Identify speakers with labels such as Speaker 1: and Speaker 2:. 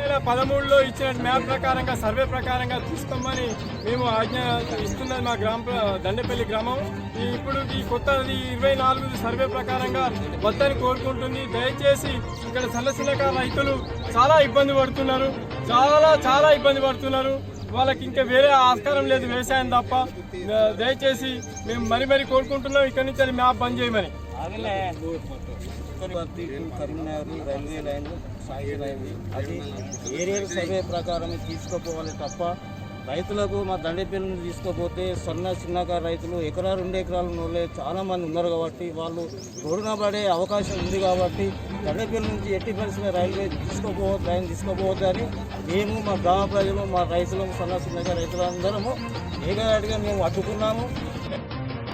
Speaker 1: వేల పదమూడులో ఇచ్చిన మ్యాప్ ప్రకారంగా సర్వే ప్రకారంగా తీసుకోమని మేము ఆజ్ఞ ఇస్తున్నది మా గ్రామ దండపల్లి గ్రామం. ఇప్పుడు ఈ కొత్త ఇరవై నాలుగు సర్వే ప్రకారంగా వద్దని కోరుకుంటుంది. దయచేసి ఇక్కడ చిన్న చిన్నకారు రైతులు చాలా ఇబ్బంది పడుతున్నారు. చాలా చాలా ఇబ్బంది పడుతున్నారు. వాళ్ళకి ఇంకా వేరే ఆస్కారం లేదు వ్యవసాయం తప్ప. దయచేసి మేము మరి మరి కోరుకుంటున్నాం. ఇక్కడి నుంచి అది మ్యాప్ బంద్ చేయమని.
Speaker 2: కరీంనగర్ రైల్వే లైన్ సాగిల్ అయింది అది ఏరియల్ సర్వే ప్రకారం తీసుకుపోవాలి తప్ప రైతులకు మా దండపల్లి తీసుకోపోతే సన్న చిన్నకారు రైతులు ఎకరా రెండు ఎకరాలు ఉన్నోళ్ళే చాలామంది ఉన్నారు కాబట్టి వాళ్ళు రోడ్డున పడే అవకాశం ఉంది కాబట్టి దండపల్లి నుంచి ఎట్టి పరిస్థితుల్లో రైల్వే తీసుకోపోవద్దు లైన్ తీసుకోపోవద్దు అని మేము మా గ్రామ ప్రజలు మా రైతులు సన్న చిన్నకారు రైతులందరము ఏకదాటిగా మేము అడ్డుకున్నాము.